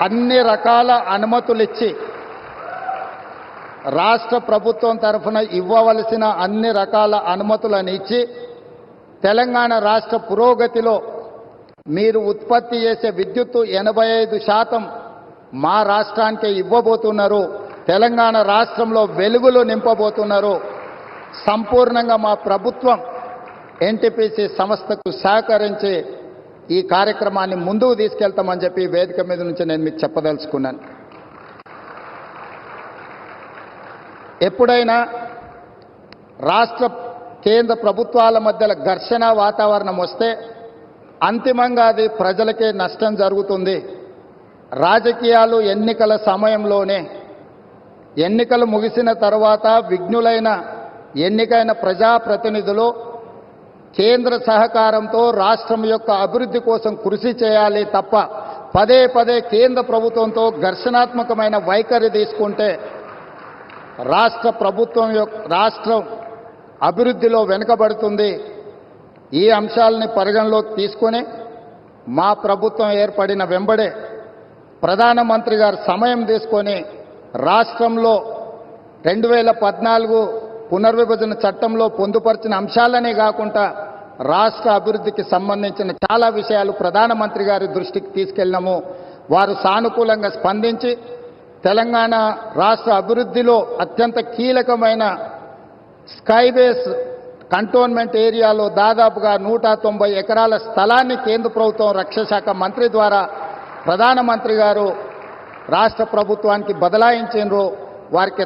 అన్ని రకాల అనుమతులు ఇచ్చి రాష్ట్ర ప్రభుత్వం తరఫున ఇవ్వవలసిన అన్ని రకాల అనుమతులను ఇచ్చి తెలంగాణ రాష్ట్ర పురోగతిలో మీరు ఉత్పత్తి చేసే విద్యుత్తు ఎనభై ఐదు శాతం మా రాష్ట్రానికే ఇవ్వబోతున్నారు. తెలంగాణ రాష్ట్రంలో వెలుగులు నింపబోతున్నారు. సంపూర్ణంగా మా ప్రభుత్వం ఎన్టీపీసీ సంస్థకు సహకరించి ఈ కార్యక్రమాన్ని ముందుకు తీసుకెళ్తామని చెప్పి వేదిక మీద నుంచి నేను మీకు చెప్పదలుచుకున్నాను. ఎప్పుడైనా రాష్ట్ర కేంద్ర ప్రభుత్వాల మధ్యలో ఘర్షణ వాతావరణం వస్తే అంతిమంగా అది ప్రజలకే నష్టం జరుగుతుంది. రాజకీయాలు ఎన్నికల సమయంలోనే ఎన్నికలు ముగిసిన తర్వాత విఘ్నులైన ఎన్నికైన ప్రజాప్రతినిధులు కేంద్ర సహకారంతో రాష్ట్రం యొక్క అభివృద్ధి కోసం కృషి చేయాలి తప్ప పదే పదే కేంద్ర ప్రభుత్వంతో ఘర్షణాత్మకమైన వైఖరి తీసుకుంటే రాష్ట్ర ప్రభుత్వం యొక్క రాష్ట్రం అభివృద్ధిలో వెనుకబడుతుంది. ఈ అంశాలని పరిగణలోకి తీసుకొని మా ప్రభుత్వం ఏర్పడిన వెంబడే ప్రధానమంత్రి గారు సమయం తీసుకొని రాష్ట్రంలో రెండు వేల పద్నాలుగు పునర్విభజన చట్టంలో పొందుపరిచిన అంశాలనే కాకుండా రాష్ట్ర అభివృద్ధికి సంబంధించిన చాలా విషయాలు ప్రధానమంత్రి గారి దృష్టికి తీసుకెళ్ళినాము. వారు సానుకూలంగా స్పందించి తెలంగాణ రాష్ట్ర అభివృద్ధిలో అత్యంత కీలకమైన స్కైబేస్ కంటోన్మెంట్ ఏరియాలో దాదాపుగా నూట తొంభై ఎకరాల స్థలాన్ని కేంద్ర ప్రభుత్వం రక్షశాఖ మంత్రి ద్వారా ప్రధానమంత్రి గారు రాష్ట్ర ప్రభుత్వానికి బదలాయించారు వారికి